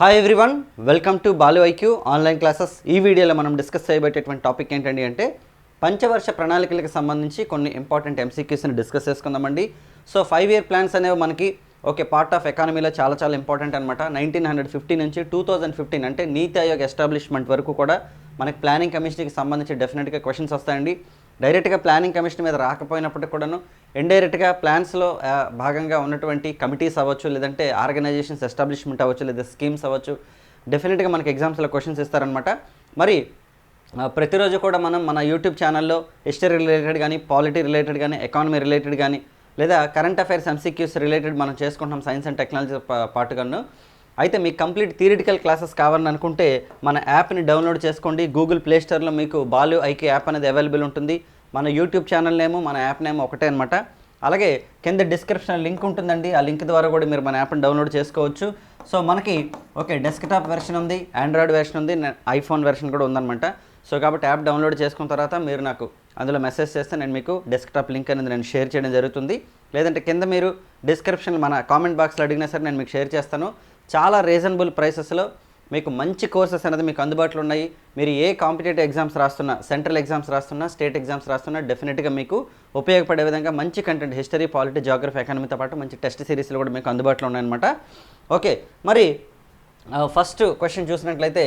Hi everyone welcome to Balu IQ online classes ఈ వీడియోలో మనం డిస్కస్ చేయబోయేటటువంటి టాపిక్ ఏంటండి అంటే పంచవర్ష ప్రణాళికలకు సంబంధించి కొన్ని ఇంపార్టెంట్ ఎంసీక్యూస్ని డిస్కస్ చేసుకుందామండి. సో ఫైవ్ ఇయర్ ప్లాన్స్ అనేవి మనకి ఓకే పార్ట్ ఆఫ్ ఎకానమీలో చాలా చాలా ఇంపార్టెంట్ అనమాట నైన్టీన్ హండ్రెడ్ ఫిఫ్టీ నుంచి టూ థౌజండ్ ఫిఫ్టీన్ అంటే నీతి ఆయోగ్ ఎస్టాబ్లిష్మెంట్ వరకు కూడా మనకి ప్లానింగ్ కమిషన్కి సంబంధించి డెఫినెట్గా క్వశ్చన్స్ వస్తాయండి. డైరెక్ట్గా ప్లానింగ్ కమిషన్ మీద రాకపోయినప్పటికి కూడాను ఇండైరెక్ట్గా ప్లాన్స్లో భాగంగా ఉన్నటువంటి కమిటీస్ అవ్వచ్చు లేదంటే ఆర్గనైజేషన్స్ ఎస్టాబ్లిష్మెంట్ అవ్వచ్చు లేదా స్కీమ్స్ అవ్వచ్చు డెఫినెట్గా మనకి ఎగ్జామ్స్లో క్వశ్చన్స్ ఇస్తారనమాట మరి ప్రతిరోజు కూడా మనం మన యూట్యూబ్ ఛానల్లో హిస్టరీ రిలేటెడ్ కానీ పాలిటీ రిలేటెడ్ కానీ ఎకానమీ రిలేటెడ్ కానీ లేదా కరెంట్ అఫైర్స్ ఎంసీక్యూస్ రిలేటెడ్ మనం చేసుకుంటున్నాం సైన్స్ అండ్ టెక్నాలజీ పాటుగాను. అయితే మీకు కంప్లీట్ థియరిటికల్ క్లాసెస్ కావాలని అనుకుంటే మన యాప్ని డౌన్లోడ్ చేసుకోండి. గూగుల్ ప్లే స్టోర్లో మీకు బాలు ఐకే యాప్ అనేది అవైలబుల్ ఉంటుంది. మన యూట్యూబ్ ఛానల్ నేమో మన యాప్ నేమో ఒకటే అనమాట అలాగే కింద డిస్క్రిప్షన్ లింక్ ఉంటుందండి. ఆ లింక్ ద్వారా కూడా మీరు మన యాప్ని డౌన్లోడ్ చేసుకోవచ్చు. సో మనకి ఓకే డెస్క్టాప్ వెర్షన్ ఉంది ఆండ్రాయిడ్ వెర్షన్ ఉంది ఐఫోన్ వెర్షన్ కూడా ఉందన్నమాట. సో కాబట్టి యాప్ డౌన్లోడ్ చేసుకున్న తర్వాత మీరు నాకు అందులో మెసేజ్ చేస్తే నేను మీకు డెస్క్టాప్ లింక్ అనేది నేను షేర్ చేయడం జరుగుతుంది. లేదంటే కింద మీరు డిస్క్రిప్షన్ మన కామెంట్ బాక్స్లో అడిగినా సరే నేను మీకు షేర్ చేస్తాను. చాలా రీజనబుల్ ప్రైసెస్లో మీకు మంచి కోర్సెస్ అనేది మీకు అందుబాటులో ఉన్నాయి. మీరు ఏ కాంపిటేటివ్ ఎగ్జామ్స్ రాస్తున్నా సెంట్రల్ ఎగ్జామ్స్ రాస్తున్నా స్టేట్ ఎగ్జామ్స్ రాస్తున్నా డెఫినెట్గా మీకు ఉపయోగపడే విధంగా మంచి కంటెంట్ హిస్టరీ పాలిటీ జాగ్రఫీ ఎకానమీతో పాటు మంచి టెస్ట్ సిరీస్లు కూడా మీకు అందుబాటులో ఉన్నాయన్నమాట. ఓకే మరి ఫస్ట్ క్వశ్చన్ చూసినట్లయితే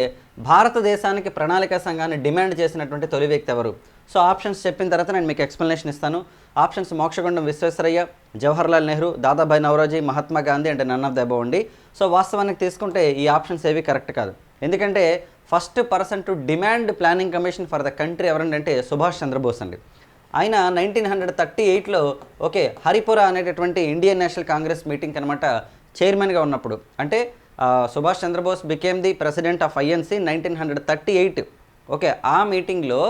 భారతదేశానికి ప్రణాళిక సంఘాన్ని డిమాండ్ చేసినటువంటి తొలి వ్యక్తి ఎవరు? సో ఆప్షన్స్ చెప్పిన తర్వాత నేను మీకు ఎక్స్ప్లెనేషన్ ఇస్తాను. ఆప్షన్స్ మోక్షగుండం విశ్వేశ్వరయ్య జవహర్లాల్ నెహ్రూ దాదాభాయ్ నవరోజీ మహాత్మా గాంధీ అంటే నన్ ఆఫ్ ద అబౌవ్ అండి. సో వాస్తవానికి తీసుకుంటే ఈ ఆప్షన్స్ ఏవి కరెక్ట్ కాదు. ఎందుకంటే first person to demand planning commission for the country ఎవరంటే సుభాష్ చంద్రబోస్ అండి. ఆయన నైన్టీన్ హండ్రెడ్ థర్టీ ఎయిట్లో ఓకే హరిపుర అనేటటువంటి ఇండియన్ నేషనల్ కాంగ్రెస్ మీటింగ్ అనమాట చైర్మన్గా ఉన్నప్పుడు. అంటే Subhash Chandra Bose became the president of INC nineteen hundred thirty eight. Okay ఆ మీటింగ్లో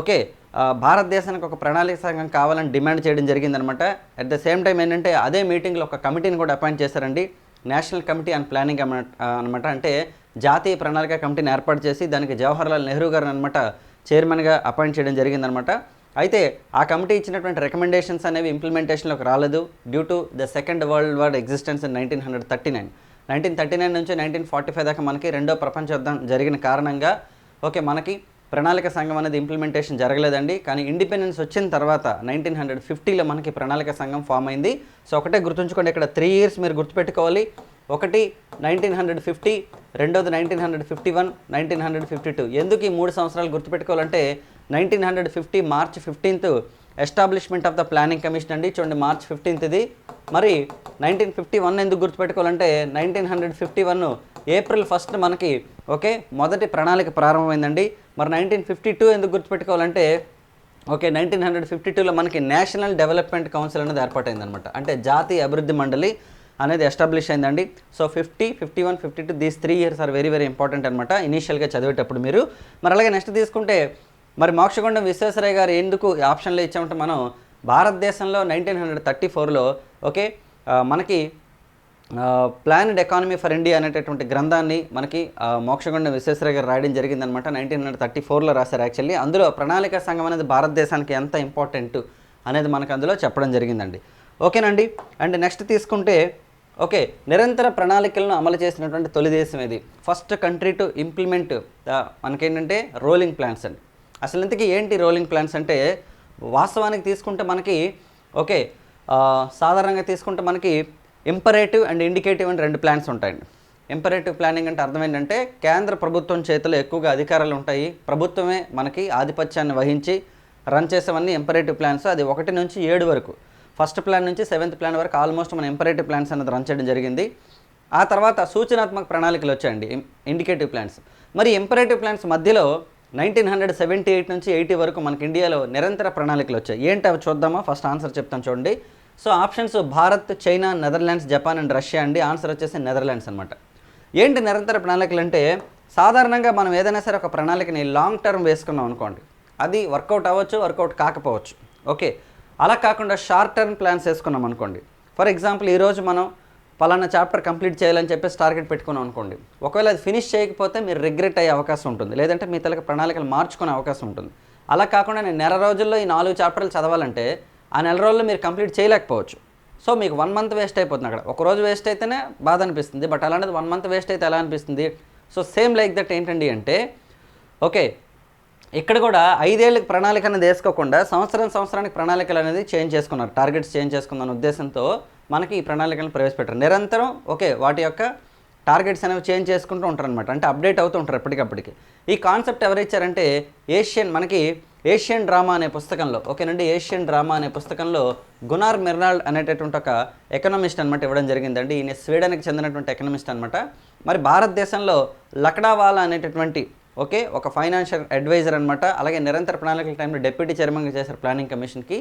ఓకే భారతదేశానికి ఒక ప్రణాళిక సంఘం కావాలని డిమాండ్ చేయడం జరిగిందనమాట. అట్ ద సేమ్ టైం ఏంటంటే అదే మీటింగ్లో ఒక కమిటీని కూడా అపాయింట్ చేశారండి. నేషనల్ కమిటీ అండ్ ప్లానింగ్ అనమాట. అంటే జాతీయ ప్రణాళిక కమిటీని ఏర్పాటు చేసి దానికి జవహర్లాల్ నెహ్రూ గారు అనమాట చైర్మన్గా అపాయింట్ చేయడం జరిగిందనమాట. అయితే ఆ కమిటీ ఇచ్చినటువంటి రికమెండేషన్స్ అనేవి ఇంప్లిమెంటేషన్లోకి రాలేదు. Due to the second world war existence in nineteen hundred thirty nine nineteen thirty nine నుంచి నైన్టీన్ ఫార్టీ ఫైవ్ దాకా మనకి రెండో ప్రపంచ యుద్ధం జరిగిన కారణంగా ఓకే మనకి ప్రణాళిక సంఘం అనేది ఇంప్లిమెంటేషన్ జరగలేదండి. కానీ ఇండిపెండెన్స్ వచ్చిన తర్వాత నైన్టీన్ హండ్రెడ్ ఫిఫ్టీలో మనకి ప్రణాళిక సంఘం ఫామ్ అయింది. సో ఒకటే గుర్తుంచుకోండి ఇక్కడ త్రీ ఇయర్స్ మీరు గుర్తుపెట్టుకోవాలి. ఒకటి నైన్టీన్ హండ్రెడ్ ఫిఫ్టీ రెండోది nineteen hundred fifty one nineteen hundred fifty two ఎందుకు ఈ మూడు సంవత్సరాలు గుర్తుపెట్టుకోవాలంటే nineteen hundred fifty March fifteenth establishment of the planning commission అండి. చూడండి మార్చ్ ఫిఫ్టీన్త్ ఇది. మరి నైన్టీన్ ఫిఫ్టీ వన్ ఎందుకు గుర్తుపెట్టుకోవాలంటే nineteen hundred fifty one April first మనకి ఓకే మొదటి ప్రణాళిక ప్రారంభమైందండి. మరి నైన్టీన్ ఫిఫ్టీ టూ ఎందుకు గుర్తుపెట్టుకోవాలంటే ఓకే నైన్టీన్ హండ్రెడ్ ఫిఫ్టీ టూలో మనకి నేషనల్ డెవలప్మెంట్ కౌన్సిల్ అనేది ఏర్పాటైందనమాట అంటే జాతీయ అభివృద్ధి మండలి అనేది ఎస్టాబ్లిష్ అయిందండి. So fifty fifty one fifty two these three years are very very important అనమాట ఇనీషియల్గా చదివేటప్పుడు మీరు. మరి అలాగే నెక్స్ట్ తీసుకుంటే మరి మోక్షగుండం విశ్వేశ్వరయ్య గారు ఎందుకు ఆప్షన్లో ఇచ్చామంటే మనం భారతదేశంలో నైన్టీన్ హండ్రెడ్ థర్టీ ఫోర్లో ఓకే మనకి ప్లానెడ్ ఎకానమీ ఫర్ ఇండియా అనేటటువంటి గ్రంథాన్ని మనకి ఆ, మోక్షగుండం విశ్వేశ్వరయ్య గారు రాయడం జరిగిందనమాట నైన్టీన్ హండ్రెడ్ థర్టీ ఫోర్లో రాశారు యాక్చువల్లీ అందులో ప్రణాళిక సంఘం అనేది భారతదేశానికి ఎంత ఇంపార్టెంట్ అనేది మనకు అందులో చెప్పడం జరిగిందండి. ఓకేనండి? అండ్ నెక్స్ట్ తీసుకుంటే ఓకే నిరంతర ప్రణాళికలను అమలు చేసినటువంటి తొలి దేశం ఇది ఫస్ట్ కంట్రీ టు ఇంప్లిమెంట్ మనకేంటంటే రోలింగ్ ప్లాన్స్ అండి. అసలు ఇంతకీ ఏంటి రోలింగ్ ప్లాన్స్ అంటే వాస్తవానికి తీసుకుంటే మనకి ఓకే సాధారణంగా తీసుకుంటే మనకి ఇంపరేటివ్ అండ్ ఇండికేటివ్ అండ్ రెండు ప్లాన్స్ ఉంటాయండి. ఇంపరేటివ్ ప్లానింగ్ అంటే అర్థం ఏంటంటే కేంద్ర ప్రభుత్వం చేతిలో ఎక్కువగా అధికారాలు ఉంటాయి. ప్రభుత్వమే మనకి ఆధిపత్యాన్ని వహించి రన్ చేసేవన్నీ ఇంపరేటివ్ ప్లాన్స్. అది ఒకటి నుంచి ఏడు వరకు. ఫస్ట్ ప్లాన్ నుంచి సెవెంత్ ప్లాన్ వరకు ఆల్మోస్ట్ మన ఇంపరేటివ్ ప్లాన్స్ అనేది రన్ చేయడం జరిగింది. ఆ తర్వాత సూచనాత్మక ప్రణాళికలు వచ్చాయండి. ఇండికేటివ్ ప్లాన్స్ మరి ఇంపరేటివ్ ప్లాన్స్ మధ్యలో నైన్టీన్ హండ్రెడ్ సెవెంటీ ఎయిట్ నుంచి ఎయిటీ వరకు మనకి ఇండియాలో నిరంతర ప్రణాళికలు వచ్చాయి. ఏంటి అవి చూద్దామా? ఫస్ట్ ఆన్సర్ చెప్తాను చూడండి. So options Bharat China Netherlands Japan and Russia అండి. ఆన్సర్ వచ్చేసి నెదర్లాండ్స్ అనమాట ఏంటి నిరంతర ప్రణాళికలు అంటే సాధారణంగా మనం ఏదైనా సరే ఒక ప్రణాళికని లాంగ్ టర్మ్ వేసుకున్నాం అనుకోండి అది వర్కౌట్ అవ్వచ్చు వర్కౌట్ కాకపోవచ్చు. ఓకే. అలా కాకుండా షార్ట్ టర్మ్ ప్లాన్స్ వేసుకున్నాం అనుకోండి. ఫర్ ఎగ్జాంపుల్ ఈరోజు మనం పలానా చాప్టర్ కంప్లీట్ చేయాలని చెప్పేసి టార్గెట్ పెట్టుకున్నాం అనుకోండి. ఒకవేళ అది ఫినిష్ చేయకపోతే మీరు రిగ్రెట్ అయ్యే అవకాశం ఉంటుంది. లేదంటే మీ తలకి ప్రణాళికలు మార్చుకునే అవకాశం ఉంటుంది. అలా కాకుండా నేను నెల రోజుల్లో ఈ నాలుగు చాప్టర్లు చదవాలంటే ఆ నెల రోజుల్లో మీరు కంప్లీట్ చేయలేకపోవచ్చు. సో మీకు వన్ మంత్ వేస్ట్ అయిపోతుంది అక్కడ. ఒక రోజు వేస్ట్ అయితేనే బాధ అనిపిస్తుంది. బట్ అలాంటిది వన్ మంత్ వేస్ట్ అయితే ఎలా అనిపిస్తుంది? సో సేమ్ లైక్ దట్ ఏంటండి అంటే ఓకే ఇక్కడ కూడా ఐదేళ్ళకి ప్రణాళిక అనేది వేసుకోకుండా సంవత్సరం సంవత్సరానికి ప్రణాళికలు అనేది చేంజ్ చేసుకున్నారు. టార్గెట్స్ చేంజ్ చేసుకుందన్న ఉద్దేశంతో మనకి ఈ ప్రణాళికలను ప్రవేశపెట్టారు. నిరంతరం ఓకే వాటి యొక్క టార్గెట్స్ అనేవి చేంజ్ చేసుకుంటూ ఉంటారు అనమాట అంటే అప్డేట్ అవుతూ ఉంటారు ఎప్పటికప్పటికి. ఈ కాన్సెప్ట్ ఎవరిచ్చారంటే ఏషియన్ మనకి ఏషియన్ డ్రామా అనే పుస్తకంలో ఓకేనండి? ఏషియన్ డ్రామా అనే పుస్తకంలో గునార్ మెర్నాల్డ్ అనేటటువంటి ఒక ఎకనామిస్ట్ అనమాట ఇవ్వడం జరిగిందండి. ఈయన స్వీడన్కి చెందినటువంటి ఎకనామిస్ట్ అనమాట మరి భారతదేశంలో లక్డావాలా అనేటటువంటి ఓకే ఒక ఫైనాన్షియల్ అడ్వైజర్ అనమాట అలాగే నిరంతర ప్రణాళికల టైంలో డిప్యూటీ చైర్మన్గా చేశారు ప్లానింగ్ కమిషన్కి.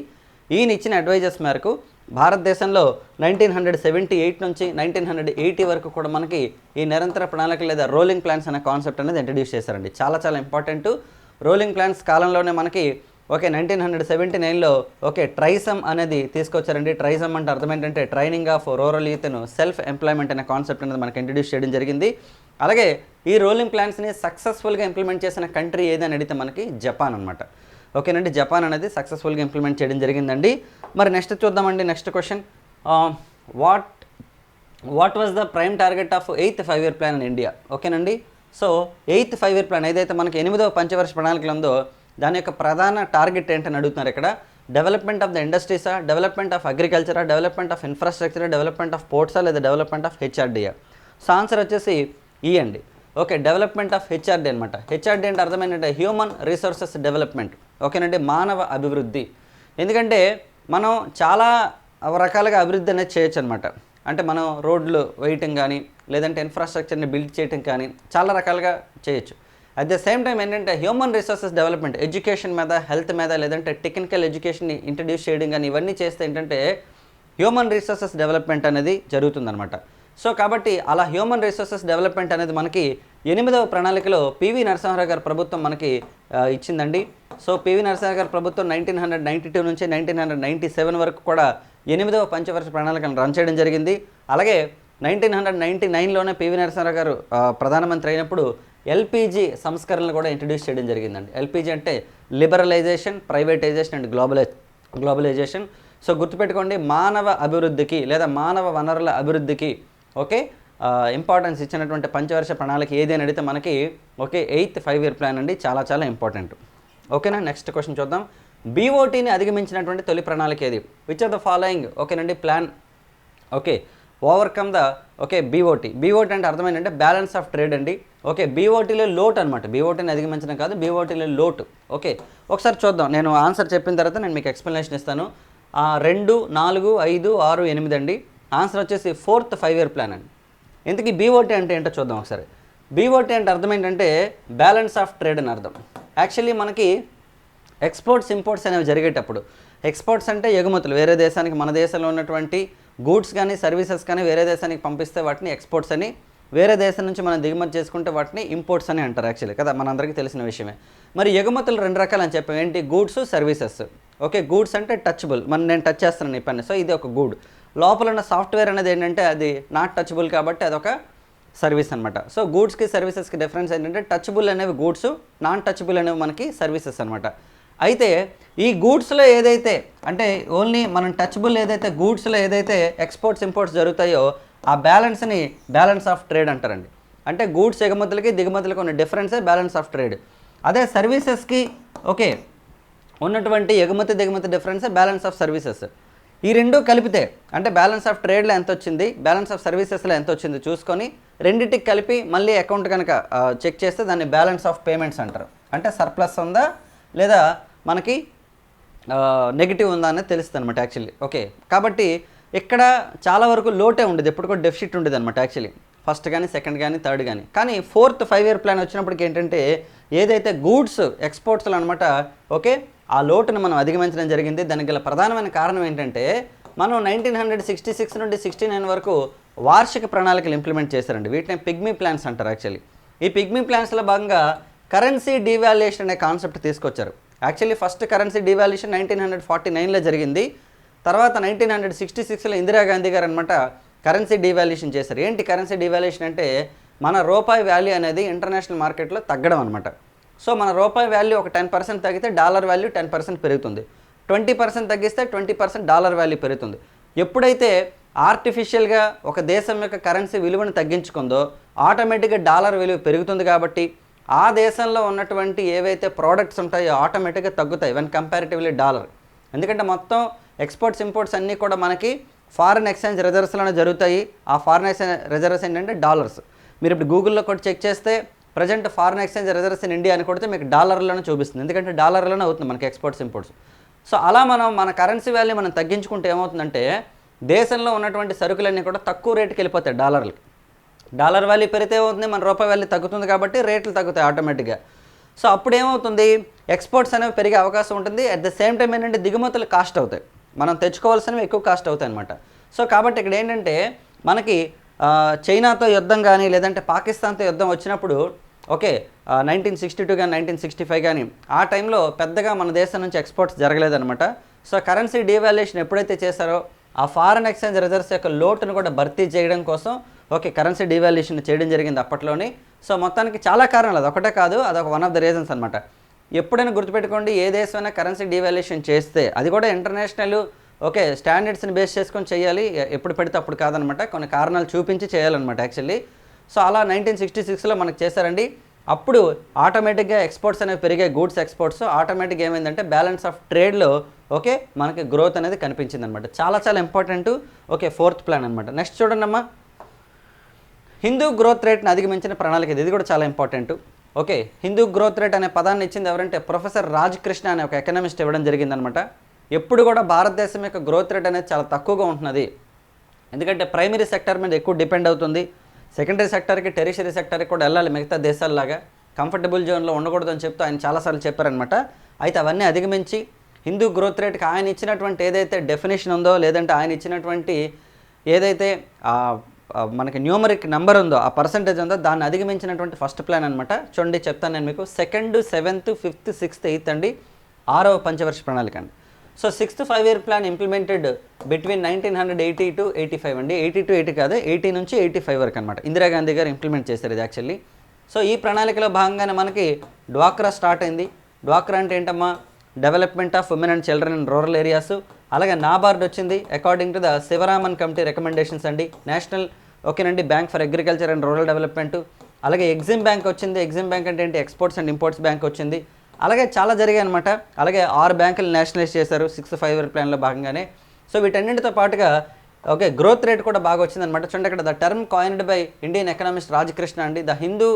ఈయన ఇచ్చిన అడ్వైజర్స్ మేరకు భారతదేశంలో నైన్టీన్ హండ్రెడ్ సెవెంటీ ఎయిట్ నుంచి నైన్టీన్ హండ్రెడ్ ఎయిటీ వరకు కూడా మనకి ఈ నిరంతర ప్రణాళిక లేదా రోలింగ్ ప్లాన్స్ అనే కాన్సెప్ట్ అనేది ఇంట్రడ్యూస్ చేశారండి. చాలా చాలా ఇంపార్టెంట్ రోలింగ్ ప్లాన్స్ కాలంలోనే మనకి ఓకే నైన్టీన్ హండ్రెడ్ సెవెంటీ నైన్లో ఓకే ట్రైసమ్ అనేది తీసుకొచ్చారండి. ట్రైసమ్ అంటే అర్థం ఏంటంటే ట్రైనింగ్ ఆఫ్ రూరల్ యూత్ను సెల్ఫ్ ఎంప్లాయ్మెంట్ అనే కాన్సెప్ట్ అనేది మనకి ఇంట్రడ్యూస్ చేయడం జరిగింది. అలాగే ఈ రోలింగ్ ప్లాన్స్ని సక్సెస్ఫుల్గా ఇంప్లిమెంట్ చేసిన కంట్రీ ఏదని అడిగితే మనకి జపాన్ అనమాట ఓకేనండి జపాన్ అనేది సక్సెస్ఫుల్గా ఇంప్లిమెంట్ చేయడం జరిగిందండి. మరి నెక్స్ట్ చూద్దామండి next question what what was the prime target of eighth five year plan in India ఓకేనండి? So eighth five year plan ఏదైతే మనకి ఎనిమిదవ పంచవర్ష ప్రణాళికలు ఉందో దాని యొక్క ప్రధాన టార్గెట్ ఏంటని అడుగుతున్నారు ఇక్కడ. డెవలప్మెంట్ ఆఫ్ ద ఇండస్ట్రీసా development of అగ్రికల్చరా development of infrastructure development of పోర్ట్సా లేదా డెవలప్మెంట్ ఆఫ్ హెచ్ఆర్డియా సో ఆన్సర్ వచ్చేసి ఈ అండి. ఓకే డెవలప్మెంట్ ఆఫ్ హెచ్ఆర్డి అనమాట హెచ్ఆర్డి అంటే అర్థమైందంటే హ్యూమన్ రిసోర్సెస్ డెవలప్మెంట్. ఓకేనండి మానవ అభివృద్ధి. ఎందుకంటే మనం చాలా రకాలుగా అభివృద్ధి అనేది చేయొచ్చు అనమాట అంటే మనం రోడ్లు వేయటం కానీ లేదంటే ఇన్ఫ్రాస్ట్రక్చర్ని బిల్డ్ చేయటం కానీ చాలా రకాలుగా చేయొచ్చు. అట్ ద సేమ్ టైం ఏంటంటే హ్యూమన్ రిసోర్సెస్ డెవలప్మెంట్ ఎడ్యుకేషన్ మీద హెల్త్ మీద లేదంటే టెక్నికల్ ఎడ్యుకేషన్ని ఇంట్రడ్యూస్ చేయడం కానీ ఇవన్నీ చేస్తే ఏంటంటే హ్యూమన్ రిసోర్సెస్ డెవలప్మెంట్ అనేది జరుగుతుందన్నమాట. సో కాబట్టి అలా హ్యూమన్ రిసోర్సెస్ డెవలప్మెంట్ అనేది మనకి ఎనిమిదవ ప్రణాళికలో పివి నరసింహారావు గారి ప్రభుత్వం మనకి ఇచ్చిందండి. సో పివి నరసింహారావు గారి ప్రభుత్వం నైన్టీన్ హండ్రెడ్ నైంటీ టూ నుంచి నైన్టీన్ హండ్రెడ్ నైంటీ సెవెన్ వరకు కూడా ఎనిమిదవ పంచవర్ష ప్రణాళికను రన్ చేయడం జరిగింది. అలాగే నైన్టీన్ హండ్రెడ్ నైంటీ నైన్లోనే పివి నరసింహారావు గారు ప్రధానమంత్రి అయినప్పుడు ఎల్పిజి సంస్కరణలు కూడా ఇంట్రడ్యూస్ చేయడం జరిగిందండి. ఎల్పిజి అంటే లిబరలైజేషన్ ప్రైవేటైజేషన్ అండ్ గ్లోబలై గ్లోబలైజేషన్ సో గుర్తుపెట్టుకోండి మానవ అభివృద్ధికి లేదా మానవ వనరుల అభివృద్ధికి ఓకే? ఇంపార్టెన్స్ ఇచ్చినటువంటి పంచవర్ష ప్రణాళిక ఏది అని అడిగితే మనకి okay eighth five year plan అండి చాలా చాలా ఇంపార్టెంట్ ఓకేనా? నెక్స్ట్ క్వశ్చన్ చూద్దాం. బీఓటీని అధిగమించినటువంటి తొలి ప్రణాళిక ఏది? విచ్ ఆర్ ద ఫాలోయింగ్ ఓకేనండి plan okay overcome the okay BOT BOT అంటే అర్థమైందంటే బ్యాలెన్స్ ఆఫ్ ట్రేడ్ అండి. ఓకే బీఓటీలో లోట్ అనమాట బీఓటీని అధిగమించడం కాదు బీఓటీలో లోటు. ఓకే ఒకసారి చూద్దాం. నేను ఆన్సర్ చెప్పిన తర్వాత నేను మీకు ఎక్స్ప్లెనేషన్ ఇస్తాను. రెండు నాలుగు ఐదు ఆరు ఎనిమిది అండి. ఆన్సర్ వచ్చేసి ఫోర్త్ ఫైవ్ ఇయర్ ప్లాన్ అండి. ఇంతకీ బీఓటీ అంటే ఏంటో చూద్దాం ఒకసారి. బీఓటీ అంటే అర్థం ఏంటంటే బ్యాలెన్స్ ఆఫ్ ట్రేడ్ అని అర్థం. యాక్చువల్లీ మనకి ఎక్స్పోర్ట్స్ ఇంపోర్ట్స్ అనేవి జరిగేటప్పుడు ఎక్స్పోర్ట్స్ అంటే ఎగుమతులు. వేరే దేశానికి మన దేశంలో ఉన్నటువంటి గూడ్స్ కానీ సర్వీసెస్ కానీ వేరే దేశానికి పంపిస్తే వాటిని ఎక్స్పోర్ట్స్ అని వేరే దేశం నుంచి మనం దిగుమతి చేసుకుంటే వాటిని ఇంపోర్ట్స్ అని అంటారు యాక్చువల్లీ కదా మనందరికీ తెలిసిన విషయమే. మరి ఎగుమతులు రెండు రకాలని అని చెప్పాం. ఏంటి? Goods services. ఓకే గూడ్స్ అంటే టచ్బుల్ మన నేను టచ్ చేస్తున్నాను ఈ పని సో ఇది ఒక గూడ్. లోపల ఉన్న సాఫ్ట్వేర్ అనేది ఏంటంటే అది నాట్ టచబుల్ కాబట్టి అదొక సర్వీస్ అనమాట సో గూడ్స్కి సర్వీసెస్కి డిఫరెన్స్ ఏంటంటే టచబుల్ అనేవి గూడ్స్ నాన్ టచబుల్ అనేవి మనకి సర్వీసెస్ అనమాట అయితే ఈ గూడ్స్లో ఏదైతే అంటే ఓన్లీ మనం టచబుల్ ఏదైతే గూడ్స్లో ఏదైతే ఎక్స్పోర్ట్స్ ఇంపోర్ట్స్ జరుగుతాయో ఆ బ్యాలెన్స్ని బ్యాలెన్స్ ఆఫ్ ట్రేడ్ అంటారండి. అంటే గూడ్స్ ఎగుమతులకి దిగుమతులకి ఉన్న డిఫరెన్సే బ్యాలెన్స్ ఆఫ్ ట్రేడ్ అదే సర్వీసెస్కి ఓకే ఉన్నటువంటి ఎగుమతి దిగుమతి డిఫరెన్స్ బ్యాలెన్స్ ఆఫ్ సర్వీసెస్ ఈ రెండు కలిపితే అంటే బ్యాలెన్స్ ఆఫ్ ట్రేడ్లో ఎంత వచ్చింది బ్యాలెన్స్ ఆఫ్ సర్వీసెస్లో ఎంత వచ్చింది చూసుకొని రెండింటికి కలిపి మళ్ళీ అకౌంట్ కనుక చెక్ చేస్తే దాన్ని బ్యాలెన్స్ ఆఫ్ పేమెంట్స్ అంటారు. అంటే సర్ప్లస్ ఉందా లేదా మనకి నెగిటివ్ ఉందా అనేది తెలుస్తుంది అనమాట యాక్చువల్లీ ఓకే కాబట్టి ఇక్కడ చాలా వరకు లోటే ఉండేది. ఎప్పుడు కూడా డెఫిసిట్ ఉండేది అనమాట యాక్చువల్లీ ఫస్ట్ కానీ సెకండ్ కానీ థర్డ్ కానీ కానీ ఫోర్త్ ఫైవ్ ఇయర్ ప్లాన్ వచ్చినప్పటికి ఏంటంటే ఏదైతే గూడ్స్ ఎక్స్పోర్ట్స్లో అనమాట ఓకే ఆ లోటును మనం అధిగమించడం జరిగింది. దానికి గల ప్రధానమైన కారణం ఏంటంటే మనం నైన్టీన్ హండ్రెడ్ సిక్స్టీ సిక్స్ నుండి సిక్స్టీ నైన్ వరకు వార్షిక ప్రణాళికలు ఇంప్లిమెంట్ చేశారండి. వీటిని పిగ్మీ ప్లాన్స్ అంటారు యాక్చువల్లీ. ఈ పిగ్మీ ప్లాన్స్లో భాగంగా కరెన్సీ డివాల్యుయేషన్ అనే కాన్సెప్ట్ తీసుకొచ్చారు. Actually first currency devaluation nineteen hundred forty నైన్లో జరిగింది. తర్వాత నైన్టీన్ హండ్రెడ్ సిక్స్టీ సిక్స్లో ఇందిరాగాంధీ గారు అనమాట కరెన్సీ డివాల్యుయేషన్ చేశారు. ఏంటి కరెన్సీ డివాల్యుయేషన్ అంటే మన రూపాయి వాల్యూ అనేది ఇంటర్నేషనల్ మార్కెట్లో తగ్గడం అనమాట సో మన రూపాయి వాల్యూ ఒక టెన్ పర్సెంట్ తగ్గితే డాలర్ వాల్యూ టెన్ పర్సెంట్ పెరుగుతుంది. ట్వంటీ పర్సెంట్ తగ్గిస్తే ట్వంటీ పర్సెంట్ డాలర్ వాల్యూ పెరుగుతుంది. ఎప్పుడైతే ఆర్టిఫిషియల్గా ఒక దేశం యొక్క కరెన్సీ విలువను తగ్గించుకుందో ఆటోమేటిక్గా డాలర్ విలువ పెరుగుతుంది కాబట్టి ఆ దేశంలో ఉన్నటువంటి ఏవైతే ప్రోడక్ట్స్ ఉంటాయో ఆటోమేటిక్గా తగ్గుతాయి వన్ కంపారిటివ్లీ డాలర్. ఎందుకంటే మొత్తం ఎక్స్పోర్ట్స్ ఇంపోర్ట్స్ అన్నీ కూడా మనకి ఫారిన్ ఎక్స్చేంజ్ రిజర్వ్స్లోనే జరుగుతాయి. ఆ ఫారిన్ ఎక్స్చేంజ్ రిజర్వ్స్ ఏంటంటే డాలర్స్. మీరు ఇప్పుడు గూగుల్లో కూడా చెక్ చేస్తే present foreign exchange reserves in India అని కొడితే మీకు డాలర్లోనే చూపిస్తుంది. ఎందుకంటే డాలర్లోనే అవుతుంది మనకి ఎక్స్పోర్ట్స్ ఇంపోర్ట్స్. సో అలా మనం మన కరెన్సీ వాల్యూ మనం తగ్గించుకుంటే ఏమవుతుందంటే దేశంలో ఉన్నటువంటి సరుకులన్నీ కూడా తక్కువ రేటుకి వెళ్ళిపోతాయి డాలర్లకి. డాలర్ వాల్యూ పెరిగితే ఏమవుతుంది? మన రూపాయి వాల్యూ తగ్గుతుంది కాబట్టి రేట్లు తగ్గుతాయి ఆటోమేటిక్గా. సో అప్పుడు ఏమవుతుంది? ఎక్స్పోర్ట్స్ అనేవి పెరిగే అవకాశం ఉంటుంది. అట్ ద సేమ్ టైం ఏంటంటే దిగుమతులు కాస్ట్ అవుతాయి. మనం తెచ్చుకోవాల్సినవి ఎక్కువ కాస్ట్ అవుతాయి అనమాట సో కాబట్టి ఇక్కడ ఏంటంటే మనకి చైనాతో యుద్ధం కానీ లేదంటే పాకిస్తాన్తో యుద్ధం వచ్చినప్పుడు ఓకే నైన్టీన్ సిక్స్టీ టూ కానీ నైన్టీన్ సిక్స్టీ ఫైవ్ కానీ ఆ టైంలో పెద్దగా మన దేశం నుంచి ఎక్స్పోర్ట్స్ జరగలేదన్నమాట. సో కరెన్సీ డివాల్యుయేషన్ ఎప్పుడైతే చేశారో ఆ ఫారెన్ ఎక్స్చేంజ్ రిజర్వ్స్ యొక్క లోటును కూడా భర్తీ చేయడం కోసం ఓకే కరెన్సీ డివాల్యుయేషన్ చేయడం జరిగింది అప్పట్లోని. సో మొత్తానికి చాలా కారణాలు అది ఒకటే కాదు అదొక వన్ ఆఫ్ ద రీజన్స్ అనమాట ఎప్పుడైనా గుర్తుపెట్టుకోండి ఏ దేశమైనా కరెన్సీ డివాల్యుయేషన్ చేస్తే అది కూడా ఇంటర్నేషనల్ ఓకే స్టాండర్డ్స్ని బేస్ చేసుకొని చేయాలి ఎప్పుడు పెడితే అప్పుడు కాదనమాట కొన్ని కారణాలు చూపించి చేయాలన్నమాట యాక్చువల్లీ సో అలా నైన్టీన్ సిక్స్టీ సిక్స్లో మనకు చేశారండి. అప్పుడు ఆటోమేటిక్గా ఎక్స్పోర్ట్స్ అనేవి పెరిగే గూడ్స్ ఎక్స్పోర్ట్స్. ఆటోమేటిక్గా ఏమైందంటే బ్యాలెన్స్ ఆఫ్ ట్రేడ్లో ఓకే మనకి గ్రోత్ అనేది కనిపించింది అనమాట చాలా చాలా ఇంపార్టెంట్ ఓకే ఫోర్త్ ప్లాన్ అనమాట. నెక్స్ట్ చూడండి అమ్మా హిందూ గ్రోత్ రేట్ని అధిగమించిన ప్రణాళిక ఇది ఇది కూడా చాలా important. Okay Hindu growth rate అనే పదాన్ని ఇచ్చింది ఎవరంటే ప్రొఫెసర్ రాజ్ కృష్ణ అనే ఒక ఎకనామిస్ట్ ఇవ్వడం జరిగిందనమాట. ఎప్పుడు కూడా భారతదేశం యొక్క గ్రోత్ రేట్ అనేది చాలా తక్కువగా ఉంటున్నది. ఎందుకంటే ప్రైమరీ సెక్టర్ మీద ఎక్కువ డిపెండ్ అవుతుంది. సెకండరీ సెక్టర్కి టెరిషరీ సెక్టర్కి కూడా వెళ్ళాలి మిగతా దేశాల్లాగా. కంఫర్టబుల్ జోన్లో ఉండకూడదు అని చెప్తూ ఆయన చాలాసార్లు చెప్పారనమాట అయితే అవన్నీ అధిగమించి హిందూ గ్రోత్ రేట్కి ఆయన ఇచ్చినటువంటి ఏదైతే డెఫినేషన్ ఉందో లేదంటే ఆయన ఇచ్చినటువంటి ఏదైతే మనకి న్యూమరిక్ నెంబర్ ఉందో ఆ పర్సంటేజ్ ఉందో దాన్ని అధిగమించినటువంటి ఫస్ట్ ప్లాన్ అనమాట చూడండి చెప్తాను నేను మీకు. Second seventh fifth sixth eighth అండి. ఆరవ పంచవర్ష ప్రణాళిక అండి. So sixth five year plan implemented between nineteen hundred eighty two eighty five అండి. ఎయిటీ టు ఎయిటీ కాదు ఎయిటీ నుంచి ఎయిటీ ఫైవ్ వరకు అనమాట ఇందిరాగాంధీ గారు ఇంప్లిమెంట్ చేశారు ఇది యాక్చువల్లీ సో ఈ ప్రణాళికలో భాగంగానే మనకి డ్వాక్రా స్టార్ట్ అయింది. డ్వాక్రా అంటే ఏంటమ్మా? Development of women and children in rural areas అలాగే నాబార్డ్ వచ్చింది. According to the Sivaraman committee recommendations అండి. నేషనల్ ఓకేనండి bank for agriculture and rural development అలాగే ఎగ్జిమ్ బ్యాంక్ వచ్చింది. ఎగ్జిమ్ బ్యాంక్ అంటే ఏంటి? ఎక్స్పోర్ట్స్ అండ్ ఇంపోర్ట్స్ బ్యాంక్ వచ్చింది. అలాగే చాలా జరిగాయి అనమాట అలాగే ఆరు బ్యాంకులు నేషనలైజ్ చేశారు సిక్స్ ఫైవ్ ఇయర్ ప్లాన్లో భాగంగానే. సో వీటన్నింటితో పాటుగా ఓకే గ్రోత్ రేట్ కూడా బాగా వచ్చిందనమాట చూడండి అక్కడ the term coined by Indian economist Rajakrishna అండి. The Hindu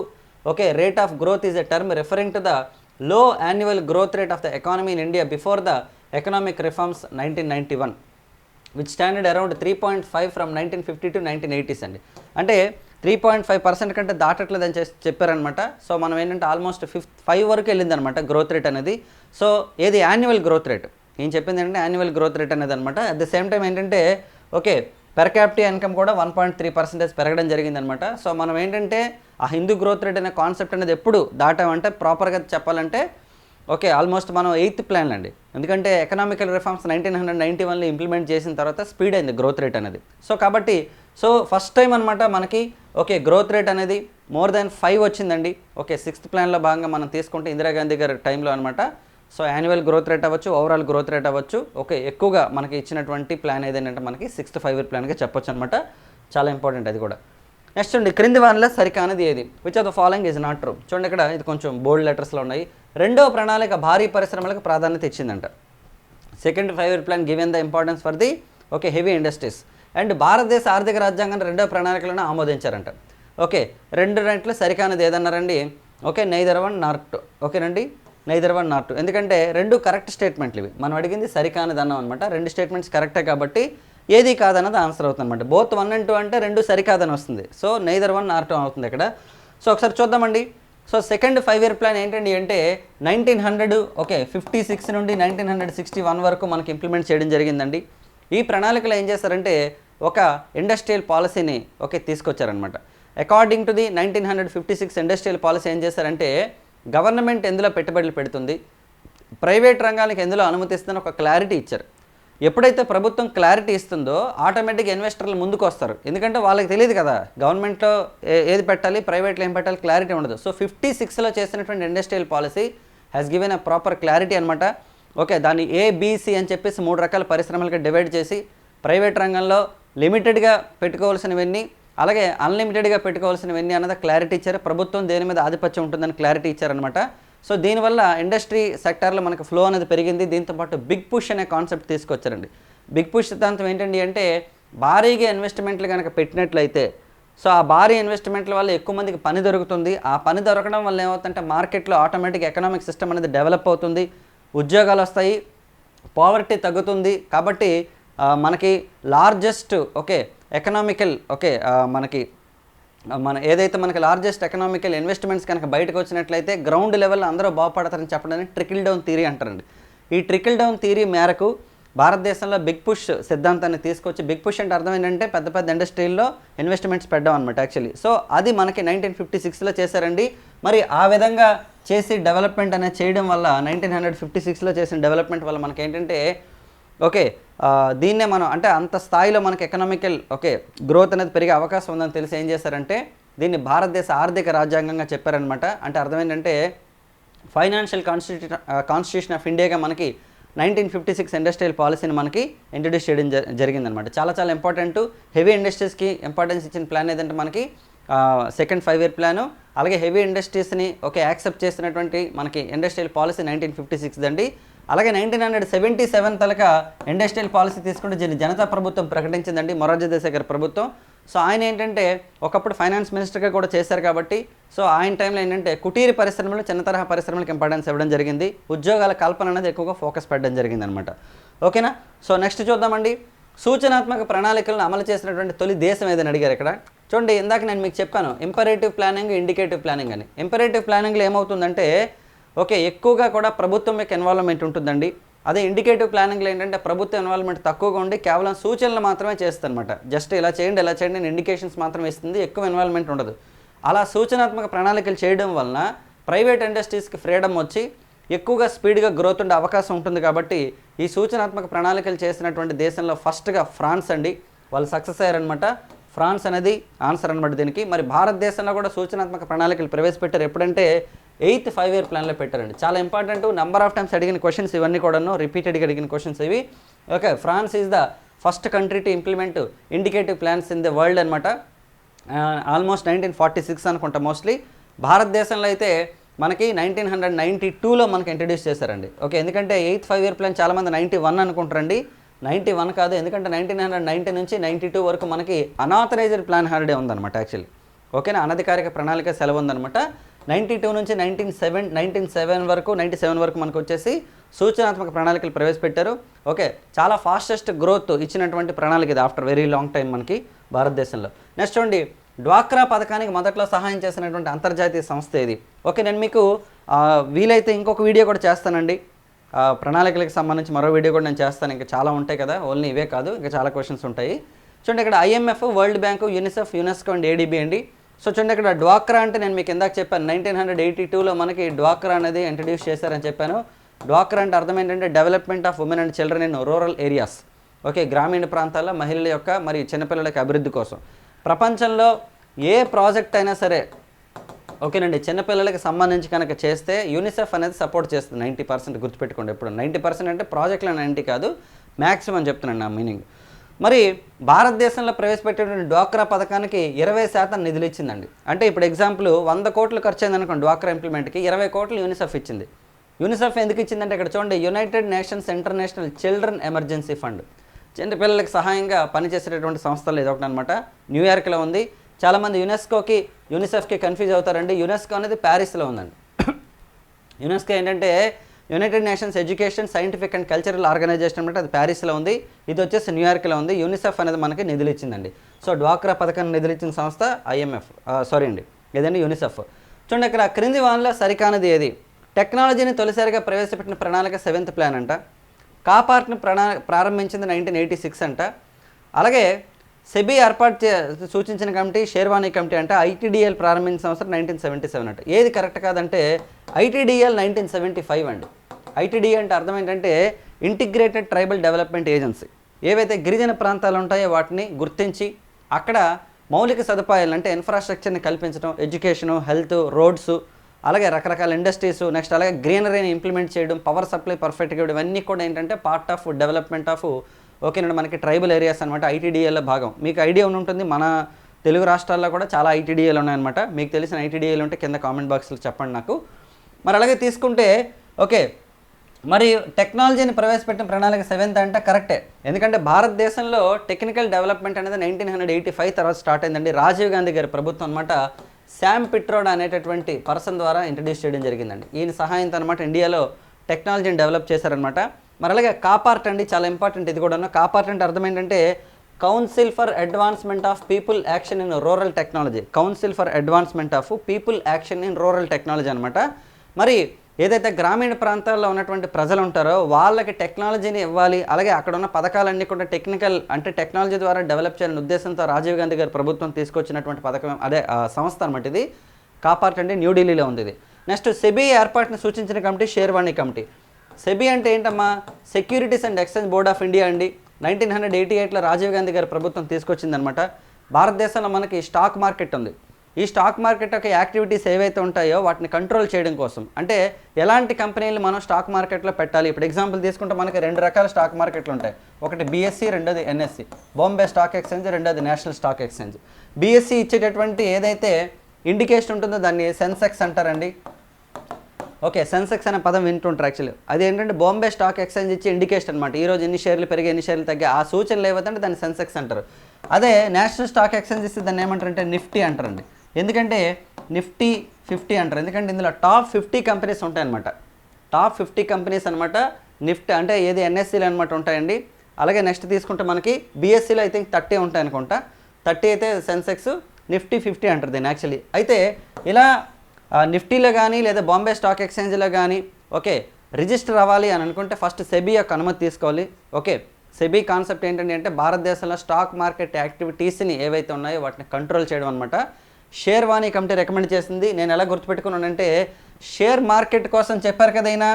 okay rate of growth is a term referring to the low annual growth rate of the economy in India before the economic reforms nineteen ninety one which standard around three point five from nineteen fifty to nineteen eighties అండి. అంటే three point five percent కంటే దాటట్లేదని చెప్పి చెప్పారనమాట so మనం ఏంటంటే almost fifth five వరకు వెళ్ళిందనమాట growth rate అనేది. సో ఏది యాన్యువల్ గ్రోత్ రేట్ ఏం చెప్పింది ఏంటంటే యాన్యువల్ గ్రోత్ రేట్ అనేది అనమాట అట్ ద సేమ్ టైం ఏంటంటే ఓకే పెర్ క్యాపిటీ ఇన్కమ్ కూడా వన్ పాయింట్ త్రీ పర్సెంటేజ్ పెరగడం జరిగిందనమాట సో మనం ఏంటంటే ఆ హిందూ గ్రోత్ రేట్ అనే కాన్సెప్ట్ అనేది ఎప్పుడు దాటామంటే ప్రాపర్గా చెప్పాలంటే ఓకే ఆల్మోస్ట్ మనం ఎయిత్ ప్లాన్ అండి. ఎందుకంటే economical reforms nineteen hundred ninety వన్లో ఇంప్లిమెంట్ చేసిన తర్వాత స్పీడ్ అయింది గ్రోత్ రేట్ అనేది. సో కాబట్టి సో ఫస్ట్ టైం అనమాట మనకి ఓకే గ్రోత్ రేట్ అనేది మోర్ దాన్ ఫైవ్ వచ్చిందండి. ఓకే సిక్స్త్ ప్లాన్లో భాగంగా మనం తీసుకుంటే ఇందిరాగాంధీ గారి టైంలో అనమాట సో యాన్యువల్ గ్రోత్ రేట్ అవ్వచ్చు ఓవరాల్ గ్రోత్ రేట్ అవ్వచ్చు. ఓకే ఎక్కువగా మనకి ఇచ్చినటువంటి ప్లాన్ ఏదంటే మనకి సిక్స్త్ ఫైవ్ ఇయర్ ప్లాన్గా చెప్పొచ్చు అనమాట చాలా ఇంపార్టెంట్ అది కూడా. నెక్స్ట్ అండి క్రింది వారిలో సరికానది ఏది? Which of the following is not true చూడండి ఇక్కడ ఇది కొంచెం బోల్డ్ లెటర్స్లో ఉన్నాయి. రెండో ప్రణాళిక భారీ పరిశ్రమలకు ప్రాధాన్యత ఇచ్చిందంట. Second five year plan given the importance for the okay heavy industries and భారతదేశ ఆర్థిక రాజ్యాంగాన్ని రెండో ప్రణాళికలను ఆమోదించారంట. ఓకే రెండు రెంట్లో సరికానది ఏదన్నారండి ఓకే నైదర్ వన్ నాట్ ఓకేనండి నైదర్ వన్ నాట్ ఎందుకంటే రెండు కరెక్ట్ స్టేట్మెంట్లు ఇవి. మనం అడిగింది సరికానది అన్నాం అనమాట రెండు స్టేట్మెంట్స్ కరెక్టే కాబట్టి ఏది కాదన్నది ఆన్సర్ అవుతుంది అనమాట బోత్ వన్ అండ్ టూ అంటే రెండు సరికాదని వస్తుంది. సో నైదర్ వన్ నాట్ అవుతుంది ఇక్కడ. సో ఒకసారి చూద్దామండి. So second five year plan ఏంటండి అంటే nineteen hundred okay fifty six నుండి నైన్టీన్ హండ్రెడ్ సిక్స్టీ వన్ వరకు మనకి ఇంప్లిమెంట్ చేయడం జరిగిందండి. ఈ ప్రణాళికలు ఏం చేశారంటే ఒక ఇండస్ట్రియల్ పాలసీని okay తీసుకొచ్చారనమాట. According to the nineteen hundred fifty six industrial policy ఏం చేశారంటే గవర్నమెంట్ ఎందులో పెట్టుబడులు పెడుతుంది ప్రైవేట్ రంగానికి ఎందులో అనుమతిస్తుందని ఒక క్లారిటీ ఇచ్చారు. ఎప్పుడైతే ప్రభుత్వం క్లారిటీ ఇస్తుందో ఆటోమేటిక్ ఇన్వెస్టర్లు ముందుకు వస్తారు. ఎందుకంటే వాళ్ళకి తెలియదు కదా గవర్నమెంట్లో ఏ- ఏది పెట్టాలి ప్రైవేట్లో ఏం పెట్టాలి క్లారిటీ ఉండదు. సో ఫిఫ్టీ సిక్స్లో చేసినటువంటి industrial policy has given a proper clarity అనమాట ఓకే దాన్ని ఏబిసి అని చెప్పేసి మూడు రకాల పరిశ్రమలుగా డివైడ్ చేసి ప్రైవేట్ రంగంలో లిమిటెడ్గా పెట్టుకోవాల్సినవన్నీ అలాగే అన్లిమిటెడ్గా పెట్టుకోవాల్సినవన్నీ అన్నది క్లారిటీ ఇచ్చారు. ప్రభుత్వం దేని మీద ఆధిపత్యం ఉంటుందని క్లారిటీ ఇచ్చారనమాట సో దీనివల్ల ఇండస్ట్రీ సెక్టార్లో మనకు ఫ్లో అనేది పెరిగింది. దీంతోపాటు బిగ్ పుష్ అనే కాన్సెప్ట్ తీసుకొచ్చారండి. బిగ్ పుష్ సిద్ధాంతం ఏంటండి అంటే భారీగా ఇన్వెస్ట్మెంట్లు కనుక పెట్టినట్లయితే సో ఆ భారీ ఇన్వెస్ట్మెంట్ల వల్ల ఎక్కువ మందికి పని దొరుకుతుంది. ఆ పని దొరకడం వల్ల ఏమవుతుందంటే మార్కెట్లో ఆటోమేటిక్ ఎకనామిక్ సిస్టమ్ అనేది డెవలప్ అవుతుంది. ఉద్యోగాలు వస్తాయి పావర్టీ తగ్గుతుంది కాబట్టి మనకి లార్జెస్ట్ ఓకే ఎకనామికల్ ఓకే మనకి మన ఏదైతే మనకి లార్జెస్ట్ ఎకనామికల్ ఇన్వెస్ట్మెంట్స్ కనుక బయటకు వచ్చినట్లయితే గ్రౌండ్ లెవెల్లో అందరూ బాగుపడతారని చెప్పడానికి ట్రికిల్ డౌన్ థీరీ అంటారండి. ఈ ట్రికిల్ డౌన్ థీరీ మేరకు భారతదేశంలో బిగ్ పుష్ సిద్ధాంతాన్ని తీసుకొచ్చి బిగ్ పుష్ అంటే అర్థం ఏంటంటే పెద్ద పెద్ద ఇండస్ట్రీల్లో ఇన్వెస్ట్మెంట్స్ పెట్టడం అనమాట యాక్చువల్లీ సో అది మనకి నైన్టీన్ ఫిఫ్టీ సిక్స్లో చేశారండి. మరి ఆ విధంగా చేసి డెవలప్మెంట్ అనేది చేయడం వల్ల నైన్టీన్ హండ్రెడ్ ఫిఫ్టీ సిక్స్లో చేసిన డెవలప్మెంట్ వల్ల మనకి ఏంటంటే ఓకే దీన్నే మనం అంటే అంత స్థాయిలో మనకి ఎకనామికల్ ఓకే గ్రోత్ అనేది పెరిగే అవకాశం ఉందని తెలిసి ఏం చేశారంటే దీన్ని భారతదేశ ఆర్థిక రాజ్యాంగంగా చెప్పారనమాట అంటే అర్థం ఏంటంటే ఫైనాన్షియల్ కాన్స్టిట్యూషన్ కాన్స్టిట్యూషన్ ఆఫ్ ఇండియాగా మనకి నైన్టీన్ ఫిఫ్టీ సిక్స్ ఇండస్ట్రియల్ పాలసీని మనకి ఇంట్రడ్యూస్ చేయడం జరిగిందనమాట చాలా చాలా ఇంపార్టెంట్ హెవీ ఇండస్ట్రీస్కి ఇంపార్టెన్స్ ఇచ్చిన ప్లాన్ ఏదంటే మనకి సెకండ్ ఫైవ్ ఇయర్ ప్లాను అలాగే హెవీ ఇండస్ట్రీస్ని ఓకే యాక్సెప్ట్ చేసినటువంటి మనకి industrial policy nineteen fifty six అండి. అలాగే నైన్టీన్ హండ్రెడ్ సెవెంటీ సెవెన్ తలక ఇండస్ట్రియల్ పాలసీ తీసుకుంటే దీన్ని జనతా ప్రభుత్వం ప్రకటించిందండి. మొరార్జీ దేశాయ్ గారి ప్రభుత్వం. సో ఆయన ఏంటంటే ఒకప్పుడు ఫైనాన్స్ మినిస్టర్గా కూడా చేశారు కాబట్టి సో ఆయన టైంలో ఏంటంటే కుటీర పరిశ్రమలు చిన్న తరహా పరిశ్రమలకు ఇంపార్టెన్స్ ఇవ్వడం జరిగింది. ఉద్యోగాల కల్పన అనేది ఎక్కువగా ఫోకస్ పెట్టడం జరిగింది అనమాట ఓకేనా? సో నెక్స్ట్ చూద్దామండి. సూచనాత్మక ప్రణాళికలను అమలు చేసినటువంటి తొలి దేశం ఏదని అడిగారు ఇక్కడ. చూడండి ఇందాక నేను మీకు చెప్పాను ఇంపరేటివ్ ప్లానింగ్ ఇండికేటివ్ ప్లానింగ్ అని. ఇంపరేటివ్ ప్లానింగ్లో ఏమవుతుందంటే ఓకే ఎక్కువగా కూడా ప్రభుత్వం యొక్క ఇన్వాల్వ్మెంట్ ఉంటుందండి. అదే ఇండికేటివ్ ప్లానింగ్లో ఏంటంటే ప్రభుత్వ ఇన్వాల్వ్మెంట్ తక్కువగా ఉండి కేవలం సూచనలు మాత్రమే చేస్తుందన్నమాట. జస్ట్ ఇలా చేయండి ఇలా చేయండి ఇండికేషన్స్ మాత్రమే ఇస్తుంది ఎక్కువ ఇన్వాల్వ్మెంట్ ఉండదు. అలా సూచనాత్మక ప్రణాళికలు చేయడం వలన ప్రైవేట్ ఇండస్ట్రీస్కి ఫ్రీడమ్ వచ్చి ఎక్కువగా స్పీడ్గా గ్రోత్ ఉండే అవకాశం ఉంటుంది కాబట్టి ఈ సూచనాత్మక ప్రణాళికలు చేసినటువంటి దేశంలో ఫస్ట్గా ఫ్రాన్స్ అండి. వాళ్ళు సక్సెస్ అయ్యారనమాట ఫ్రాన్స్ అనేది ఆన్సర్ అనమాట దీనికి. మరి భారతదేశంలో కూడా సూచనాత్మక ప్రణాళికలు ప్రవేశపెట్టారు. ఎప్పుడంటే ఎయిత్ ఫైవ్ ఇయర్ ప్లాన్లో పెట్టారండి. చాలా ఇంపార్టెంట్. నెంబర్ ఆఫ్ టైమ్స్ అడిగిన క్వశ్చన్స్ ఇవన్నీ కూడాను రిపీటెడ్గా అడిగిన క్వశ్చన్స్ ఇవి. Okay France is the first country to implement indicative plans in the world అనమాట ఆల్మోస్ట్ నైన్టీన్ ఫార్టీ సిక్స్ అనుకుంటా మోస్ట్లీ భారతదేశంలో అయితే మనకి నైన్టీన్ హండ్రెడ్ నైంటీ టూలో మనకి ఇంట్రడ్యూస్ చేశారండి. ఓకే ఎందుకంటే ఎయిత్ ఫైవ్ ఇయర్ ప్లాన్ చాలామంది నైంటీ వన్ అనుకుంటారండి. నైంటీ వన్ కాదు ఎందుకంటే నైన్టీన్ హండ్రెడ్ నైంటీ నుంచి నైంటీ టూ వరకు మనకి అనాథరైజ్డ్ ప్లాన్ హాలిడే ఉందన్నమాట యాక్చువల్లీ ఓకేనా అనధికారిక ప్రణాళిక సెలవు ఉందన్నమాట. నైంటీ టూ నుంచి నైన్టీన్ సెవెన్ నైన్టీన్ సెవెన్ వరకు నైంటీ సెవెన్ వరకు మనకు వచ్చేసి సూచనాత్మక ప్రణాళికలు ప్రవేశపెట్టారు. ఓకే చాలా ఫాస్టెస్ట్ గ్రోత్ ఇచ్చినటువంటి ప్రణాళిక ఇది ఆఫ్టర్ వెరీ లాంగ్ టైం మనకి భారతదేశంలో. నెక్స్ట్ చూడండి డ్వాక్రా పథకానికి మొదట్లో సహాయం చేసినటువంటి అంతర్జాతీయ సంస్థ ఇది ఓకే నేను మీకు వీలైతే ఇంకొక వీడియో కూడా చేస్తానండి. ప్రణాళికలకు సంబంధించి మరో వీడియో కూడా నేను చేస్తాను. ఇంకా చాలా ఉంటాయి కదా ఓన్లీ ఇవే కాదు ఇంకా చాలా క్వశ్చన్స్ ఉంటాయి. చూడండి ఇక్కడ IMF world bank UNICEF UNESCO and ADB అండి. సో చూడండి ఇక్కడ డ్వాక్రా అంటే నేను మీకు ఇందాక చెప్పాను నైన్టీన్ హండ్రెడ్ ఎయిటీ టూలో మనకి డ్వాక్రా అనేది ఇంట్రడ్యూస్ చేశారని చెప్పాను. డ్వాక్రా అంటే అర్థం ఏంటంటే development of women and children in rural areas okay గ్రామీణ ప్రాంతాల్లో మహిళల యొక్క మరియు చిన్నపిల్లలకి అభివృద్ధి కోసం. ప్రపంచంలో ఏ ప్రాజెక్ట్ అయినా సరే ఓకేనండి చిన్నపిల్లలకి సంబంధించి కనుక చేస్తే యూనిసెఫ్ అనేది సపోర్ట్ చేస్తుంది నైంటీ పర్సెంట్ గుర్తుపెట్టుకోండి ఎప్పుడు. నైంటీ పర్సెంట్ అంటే ప్రాజెక్టులు నైంటీ కాదు మ్యాక్సిమం చెప్తున్నాను నా మీనింగ్ మరి భారతదేశంలో ప్రవేశపెట్టేటువంటి డ్వాక్రా పథకానికి ఇరవై శాతం నిధులు ఇచ్చిందండి. అంటే ఇప్పుడు ఎగ్జాంపుల్ వంద కోట్లు ఖర్చు అయింది అనుకోండి డ్వాక్రా ఇంప్లిమెంట్కి ఇరవై కోట్లు యూనిసెఫ్ ఇచ్చింది. యూనిసెఫ్ ఎందుకు ఇచ్చిందంటే ఇక్కడ చూడండి United Nations International Children Emergency Fund. చిన్న పిల్లలకి సహాయంగా పనిచేసేటటువంటి సంస్థలు ఇది ఒకటి అనమాట న్యూయార్క్లో ఉంది. చాలామంది యునెస్కోకి యూనిసెఫ్కి కన్ఫ్యూజ్ అవుతారండి. యునెస్కో అనేది ప్యారిస్లో ఉందండి. యునెస్కో ఏంటంటే United Nations Education Scientific and Cultural Organization అంటే అది ప్యారిస్లో ఉంది. ఇది వచ్చేసి న్యూయార్క్లో ఉంది. యూనిసెఫ్ అనేది మనకి నిధులు ఇచ్చిందండి సో డ్వాక్రా పథకాన్ని నిధులు ఇచ్చిన సంస్థ ఐఎంఎఫ్ సారీ అండి. ఏదండి యూనిసెఫ్. చూడండి ఇక్కడ క్రింది వాన్లో సరికానది ఏది? టెక్నాలజీని తొలిసారిగా ప్రవేశపెట్టిన ప్రణాళిక సెవెంత్ ప్లాన్ అంట. కాపార్ట్ని ప్రణా ప్రారంభించింది నైన్టీన్ ఎయిటీ సిక్స్ అంట. అలాగే సెబీ ఏర్పాటు చే సూచించిన కమిటీ షేర్వాణి కమిటీ అంటే. ఐటీడీఎల్ ప్రారంభించిన సంవత్సరం నైన్టీన్ సెవెంటీ సెవెన్ అంట. ఏది కరెక్ట్ కాదంటే ఐటీడీఎల్ నైన్టీన్ సెవెంటీ ఫైవ్ అండి. ఐటీడీ అంటే అర్థం ఏంటంటే ఇంటిగ్రేటెడ్ ట్రైబల్ డెవలప్మెంట్ ఏజెన్సీ. ఏవైతే గిరిజన ప్రాంతాలు ఉంటాయో వాటిని గుర్తించి అక్కడ మౌలిక సదుపాయాలు అంటే ఇన్ఫ్రాస్ట్రక్చర్ని కల్పించడం ఎడ్యుకేషను హెల్త్ రోడ్స్ అలాగే రకరకాల ఇండస్ట్రీస్ నెక్స్ట్ అలాగే గ్రీనరీని ఇంప్లిమెంట్ చేయడం పవర్ సప్లై పర్ఫెక్ట్గా ఇవ్వడం ఇవన్నీ కూడా ఏంటంటే పార్ట్ ఆఫ్ డెవలప్మెంట్ ఆఫ్ ఓకేనండి మనకి ట్రైబల్ ఏరియాస్ అనమాట ఐటీడీఏలో భాగం. మీకు ఐడియా ఉంటుంది? మన తెలుగు రాష్ట్రాల్లో కూడా చాలా ఐటీడీఏలు ఉన్నాయన్నమాట. మీకు తెలిసిన ఐటీడీఏలు ఉంటే కింద కామెంట్ బాక్స్లో చెప్పండి నాకు. మరి అలాగే తీసుకుంటే ఓకే మరి టెక్నాలజీని ప్రవేశపెట్టిన ప్రణాళిక సెవెంత్ అంటే కరెక్టే. ఎందుకంటే భారతదేశంలో టెక్నికల్ డెవలప్మెంట్ అనేది నైన్టీన్ హండ్రెడ్ ఎయిటీ ఫైవ్ తర్వాత స్టార్ట్ అయిందండి. రాజీవ్ గాంధీ గారి ప్రభుత్వం అనమాట శామ్ పిట్రోడ్ అనేటటువంటి పర్సన్ ద్వారా ఇంట్రడ్యూస్ చేయడం జరిగిందండి. ఈయన సహాయంతో అనమాట ఇండియాలో టెక్నాలజీని డెవలప్ చేశారనమాట మరి అలాగే కాపార్ట్ అండి చాలా ఇంపార్టెంట్ ఇది కూడా కాపార్ట్ అంటే అర్థం ఏంటంటే council for advancement of people action in rural technology. Council for advancement of people action in rural technology అనమాట మరి ఏదైతే గ్రామీణ ప్రాంతాల్లో ఉన్నటువంటి ప్రజలు ఉంటారో వాళ్ళకి టెక్నాలజీని ఇవ్వాలి అలాగే అక్కడ ఉన్న పథకాలన్నీ కూడా టెక్నికల్ అంటే టెక్నాలజీ ద్వారా డెవలప్ చేయాలనే ఉద్దేశంతో రాజీవ్ గాంధీ గారి ప్రభుత్వం తీసుకొచ్చినటువంటి పథకం అదే సంస్థ అనమాట ఇది. కాపార్ట్ న్యూఢిల్లీలో ఉంది ఇది. నెక్స్ట్ సెబీ ఏర్పాటును సూచించిన కమిటీ షేర్వాణి కమిటీ. సెబీ అంటే ఏంటమ్మా? Securities and exchange board of India అండి. నైన్టీన్ హండ్రెడ్ ఎయిటీ ఎయిట్లో రాజీవ్ గాంధీ గారి ప్రభుత్వం తీసుకొచ్చిందనమాట భారతదేశంలో మనకి స్టాక్ మార్కెట్ ఉంది. ఈ స్టాక్ మార్కెట్ యొక్క యాక్టివిటీస్ ఏవైతే ఉంటాయో వాటిని కంట్రోల్ చేయడం కోసం. అంటే ఎలాంటి కంపెనీలు మనం స్టాక్ మార్కెట్లో పెట్టాలి? ఇప్పుడు ఎగ్జాంపుల్ తీసుకుంటే మనకి రెండు రకాల స్టాక్ మార్కెట్లు ఉంటాయి. ఒకటి బీఎస్సీ రెండోది ఎన్ఎస్సి బాంబే స్టాక్ ఎక్స్చేంజ్ రెండోది నేషనల్ స్టాక్ ఎక్స్చేంజ్ బీఎస్సీ ఇచ్చేటటువంటి ఏదైతే ఇండికేషన్ ఉంటుందో దాన్ని సెన్సెక్స్ అంటారండి. ఓకే సెన్సెక్స్ అనే పదం వింటుంటారు యాక్చువల్లీ అది ఏంటంటే బాంబే స్టాక్ ఎక్స్చేంజ్ ఇచ్చి ఇండికేషన్ అనమాట ఈ రోజు ఎన్ని షేర్లు పెరిగి ఎన్ని షేర్లు తగ్గి ఆ సూచనలు ఏవైతే దాన్ని సెన్సెక్స్ అంటారు. అదే నేషనల్ స్టాక్ ఎక్స్చేంజ్ ఇస్తే దాన్ని ఏమంటారంటే నిఫ్టీ అంటారండి. ఎందుకంటే నిఫ్టీ ఫిఫ్టీ అంటారు. ఎందుకంటే ఇందులో టాప్ ఫిఫ్టీ కంపెనీస్ ఉంటాయన్నమాట. టాప్ ఫిఫ్టీ కంపెనీస్ అనమాట నిఫ్టీ అంటే ఏది ఎన్ఎస్సీలు అనమాట ఉంటాయండి. అలాగే నెక్స్ట్ తీసుకుంటే మనకి బీఎస్సీలో ఐ థింక్ థర్టీ ఉంటాయి అనుకుంటా థర్టీ అయితే సెన్సెక్స్ నిఫ్టీ ఫిఫ్టీ అంటారు దీన్ని యాక్చువల్లీ. అయితే ఇలా నిఫ్టీలో కానీ లేదా బాంబే స్టాక్ ఎక్స్చేంజ్లో కానీ ఓకే రిజిస్టర్ అవ్వాలి అని అనుకుంటే ఫస్ట్ సెబీ యొక్క అనుమతి తీసుకోవాలి. ఓకే సెబీ కాన్సెప్ట్ ఏంటంటే అంటే భారతదేశంలో స్టాక్ మార్కెట్ యాక్టివిటీస్ని ఏవైతే ఉన్నాయో వాటిని కంట్రోల్ చేయడం అనమాట షేర్వాణి కమిటీ రికమెండ్ చేసింది. నేను ఎలా గుర్తుపెట్టుకున్నానంటే షేర్ మార్కెట్ కోసం చెప్పారు కదైనా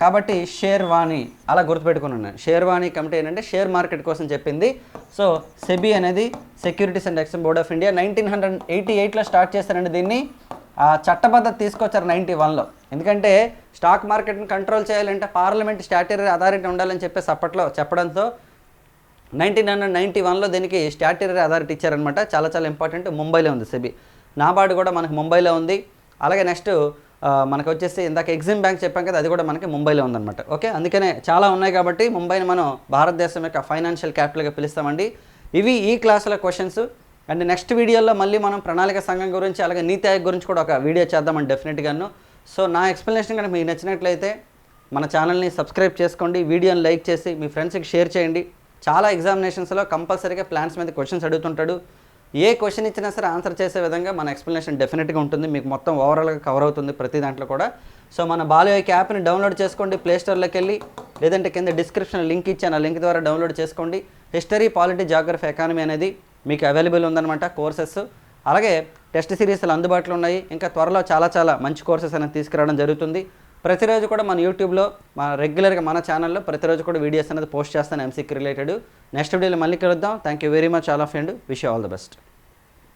కాబట్టి షేర్వాణి అలా గుర్తుపెట్టుకున్నాను. షేర్వాణి కమిటీ ఏంటంటే షేర్ మార్కెట్ కోసం చెప్పింది. సో సెబీ అనేది securities and exchange board of India nineteen hundred eighty ఎయిట్లో స్టార్ట్ చేశారండి దీన్ని. ఆ చట్టబద్ధత తీసుకొచ్చారు నైంటీ వన్లో. ఎందుకంటే స్టాక్ మార్కెట్ని కంట్రోల్ చేయాలంటే పార్లమెంట్ స్టాట్యూరీ అథారిటీ ఉండాలని చెప్పేసి అప్పట్లో చెప్పడంతో నైన్టీన్ హండ్రెడ్ నైంటీ వన్లో దీనికి స్టాట్యూరీ అథారిటీ ఇచ్చారనమాట చాలా చాలా ఇంపార్టెంట్. ముంబైలో ఉంది సెబీ. నాబార్డు కూడా మనకి ముంబైలో ఉంది. అలాగే నెక్స్ట్ మనకు వచ్చేసి ఇందాక ఎగ్జిమ్ బ్యాంక్ చెప్పాం కదా అది కూడా మనకి ముంబైలో ఉందన్నమాట. ఓకే? అందుకనే చాలా ఉన్నాయి కాబట్టి ముంబైని మనం భారతదేశం యొక్క ఫైనాన్షియల్ క్యాపిటల్గా పిలుస్తామండి. ఇవి ఈ క్లాసుల క్వశ్చన్స్. అండ్ నెక్స్ట్ వీడియోలో మళ్ళీ మనం ప్రణాళిక సంఘం గురించి అలాగే నీతి ఆయోగ్ గురించి కూడా ఒక వీడియో చేద్దామండి డెఫినెట్గాను. సో నా ఎక్స్ప్లెనేషన్ కనుక మీకు నచ్చినట్లయితే మన ఛానల్ని సబ్స్క్రైబ్ చేసుకోండి. వీడియోని లైక్ చేసి మీ ఫ్రెండ్స్కి షేర్ చేయండి. చాలా ఎగ్జామినేషన్స్లో కంపల్సరీగా ప్లాన్స్ మీద క్వశ్చన్స్ అడుగుతుంటాడు. ఏ క్వశ్చన్ ఇచ్చినా సరే ఆన్సర్ చేసే విధంగా మన ఎక్స్ప్లెనేషన్ డెఫినెట్గా ఉంటుంది. మీకు మొత్తం ఓవరాల్గా కవర్ అవుతుంది ప్రతి దాంట్లో కూడా. సో మన బాలయోకి యాప్ని డౌన్లోడ్ చేసుకోండి ప్లే స్టోర్లోకి వెళ్ళి లేదంటే కింద డిస్క్రిప్షన్ లింక్ ఇచ్చాను ఆ లింక్ ద్వారా డౌన్లోడ్ చేసుకోండి. హిస్టరీ పాలిటీ జాగ్రఫీ ఎకానమీ అనేది మీకు అవైలబుల్ ఉందన్నమాట కోర్సెస్ అలాగే టెస్ట్ సిరీస్లు అందుబాటులో ఉన్నాయి. ఇంకా త్వరలో చాలా చాలా మంచి కోర్సెస్ అనేది తీసుకురావడం జరుగుతుంది. ప్రతిరోజు కూడా మన యూట్యూబ్లో మన రెగ్యులర్గా మన ఛానల్లో ప్రతిరోజు కూడా వీడియోస్ అనేది పోస్ట్ చేస్తాను ఎంసీకి రిలేటెడ్ నెక్స్ట్ వీడియోలో మళ్ళీ కలుద్దాం. Thank you very much all of and wish all the best